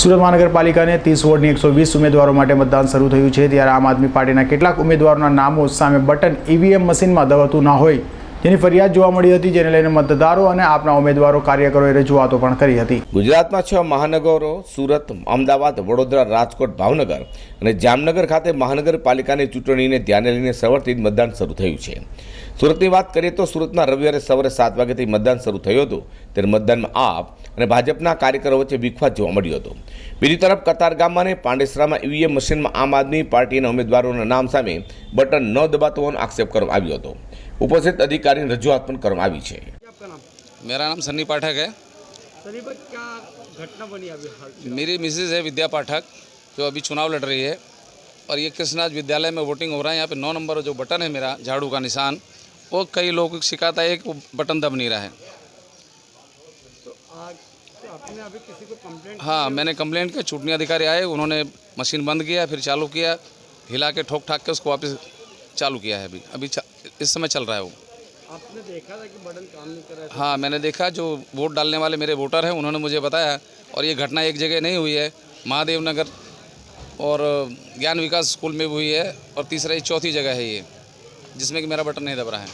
સુરત મહાનગરપાલિકાને ત્રીસ વોર્ડની એકસો વીસ ઉમેદવારો માટે મતદાન શરૂ થયું છે. ત્યારે આમ આદમી પાર્ટીના કેટલાક ઉમેદવારોના નામો સામે બટન ઈવીએમ મશીનમાં દબાતું ના હોય. જેની ફરિયાદ જોવા મળી હતી, જેને લઈને મતદારો અને આપના ઉમેદવારો કાર્યકરોએ રજૂઆતો પણ કરી હતી. ગુજરાતમાં છ મહાનગરો, સુરત, અમદાવાદ, વડોદરા, રાજકોટ, ભાવનગર અને જામનગર ખાતે મહાનગરપાલિકાની ચૂંટણીને ધ્યાને લઈને સવારથી મતદાન શરૂ થયું છે. સુરતની વાત કરીએ તો સુરતમાં રવિવારે સવારે સાત વાગ્યાથી મતદાન શરૂ થયું હતું. ત્યારે મતદાનમાં આપ અને ભાજપના કાર્યકરો વચ્ચે વિખવાદ જોવા મળ્યો હતો. બીજી તરફ કતારગામમાં અને પાંડેસરામાં ઈવીએમ મશીનમાં આમ આદમી પાર્ટીના ઉમેદવારોના નામ સામે બટન ન દબાતો હોવાનો આક્ષેપ કરવામાં આવ્યો હતો. ઉપસ્થિત અધિકારીની રજૂઆત પણ કરવામાં આવી છે आपका नाम मेरा नाम सन्नी पाठक है सनी भाई क्या घटना बनी अभी हाल मेरी मिसेज है विद्या पाठक जो अभी चुनाव लड़ रही है और ये कृष्णराज विद्यालय में वोटिंग हो रहा है यहाँ पे नौ नंबर जो बटन है मेरा झाड़ू का निशान वो कई लोगों की शिकायत आई है कि वो बटन दब नहीं रहा है तो आज तो आपने अभी किसी को कंप्लेंट हाँ मैंने कंप्लेंट किया चूंटनी अधिकारी आए उन्होंने मशीन बंद किया फिर चालू किया हिला के ठोक ठाक के उसको वापस चालू किया है अभी अभी चा- इस समय चल रहा है वो आपने देखा था कि बटन काम नहीं कर रहा था हाँ मैंने देखा जो वोट डालने वाले मेरे वोटर हैं उन्होंने मुझे बताया और ये घटना एक जगह नहीं हुई है महादेव नगर और ज्ञान विकास स्कूल में भी हुई है और तीसरा ये चौथी जगह है ये जिसमें कि मेरा बटन नहीं दब रहा है।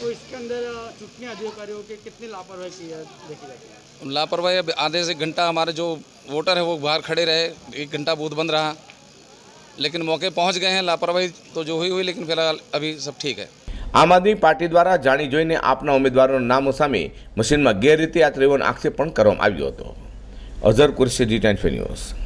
तो इसके अंदर चुटनी अधिकारियों के कितनी लापरवाही की है देखी जाती है? लापरवाही आधे से घंटा हमारे जो वोटर है वो बाहर खड़े रहे एक घंटा बूथ बंद रहा लेकिन मौके पहुँच गए हैं लापरवाही तो जो हुई हुई लेकिन फ़िलहाल अभी सब ठीक है। આમ આદમી પાર્ટી દ્વારા જાણી જોઈને આપના ઉમેદવારોના નામો સામે મશીનમાં ગેરરીતિ હોવાનો આક્ષેપ પણ કરવામાં આવ્યો હતો. Azhar Qureshi ji ten news.